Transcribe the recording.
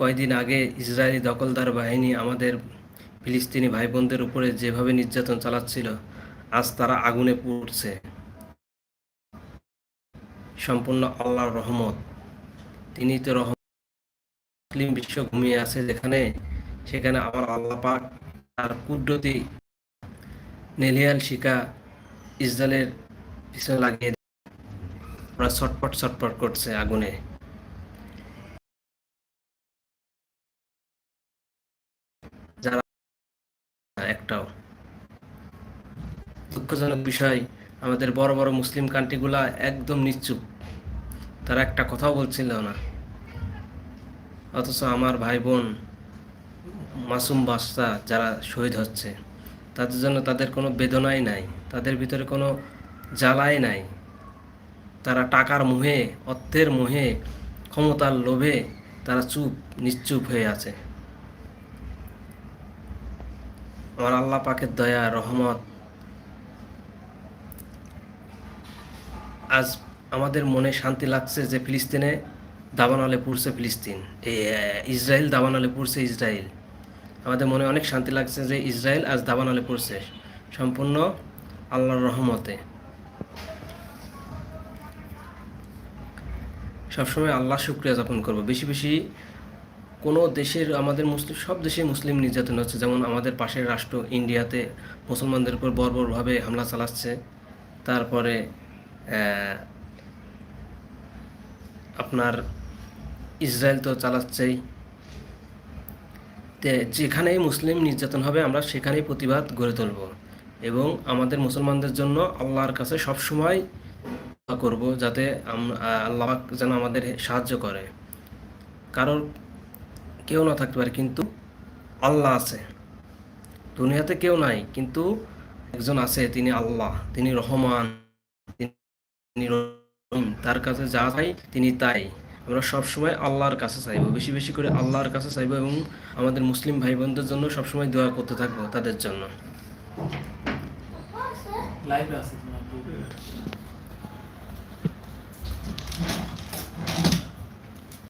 কয়দিন আগে ইসরায়েলি দখলদার বাহিনী আমাদের ফিলিস্তিনি ভাই বোনদের উপরে যেভাবে নির্যাতন চালাচ্ছিল, আজ তারা আগুনে পুড়ছে। সম্পূর্ণ আল্লাহর রহমত। তিনি তো রহমত মুসলিম বিশ্ব ঘুমিয়ে আছে যেখানে, সেখানে আমার আল্লাহ পাক তার কুদরতি নেলিয়াল শিকা ইসরায়েলের পিছনে লাগিয়ে ওরা ছটপট ছটপট করছে আগুনে। একটাও। দুঃখজনক বিষয়, আমাদের বড় বড় মুসলিম কান্ট্রিগুলা একদম নিশ্চুপ। তারা একটা কথাও বলছিল না। অথচ আমার ভাই বোন মাসুম বাচ্চা যারা শহীদ হচ্ছে, তাদের জন্য তাদের কোনো বেদনাই নাই, তাদের ভিতরে কোনো জ্বালাই নাই। তারা টাকার মুহে, অর্থের মুহে, ক্ষমতার লোভে তারা চুপ, নিশ্চুপ হয়ে আছে। আমার আল্লাহ পাকের দয়া, রহমত। আজ আমাদের মনে শান্তি লাগছে যে ফিলিস্তিনে দাবানলে পুড়ছে ফিলিস্তিন। ইসরায়েল দাবানলে পুড়ছে ইসরায়েল। আমাদের মনে অনেক শান্তি লাগছে যে ইসরায়েল আজ দাবানলে পড়ছে। সম্পূর্ণ আল্লাহর রহমতে। সবসময় আল্লাহ শুক্রিয়া যাপন করব। বেশি বেশি কোনো দেশের, আমাদের মুসলিম, সব দেশে মুসলিম নির্যাতন হচ্ছে। যেমন আমাদের পাশের রাষ্ট্র ইন্ডিয়াতে মুসলমানদের উপর বর্বরভাবে হামলা চালাচ্ছে। তারপরে আপনার ইসরায়েল তো চালাচ্ছেই। যেখানেই মুসলিম নির্যাতন হবে, আমরা সেখানেই প্রতিবাদ গড়ে তুলব। এবং আমাদের মুসলমানদের জন্য আল্লাহর কাছে সবসময় করব, যাতে আল্লাহ যেন আমাদের সাহায্য করে। কারোর কেউ না থাকতে পারে, কিন্তু আল্লাহ আছে। দুনিয়াতে কেউ নাই, কিন্তু একজন আছে, তিনি আল্লাহ, তিনি রহমান তার কাছে যা চাই, তিনি তাই। আমরা সবসময় আল্লাহর কাছে চাইব, বেশি বেশি করে আল্লাহর কাছে চাইব এবং আমাদের মুসলিম ভাই বোনদের জন্য সবসময় দোয়া করতে থাকব তাদের জন্য।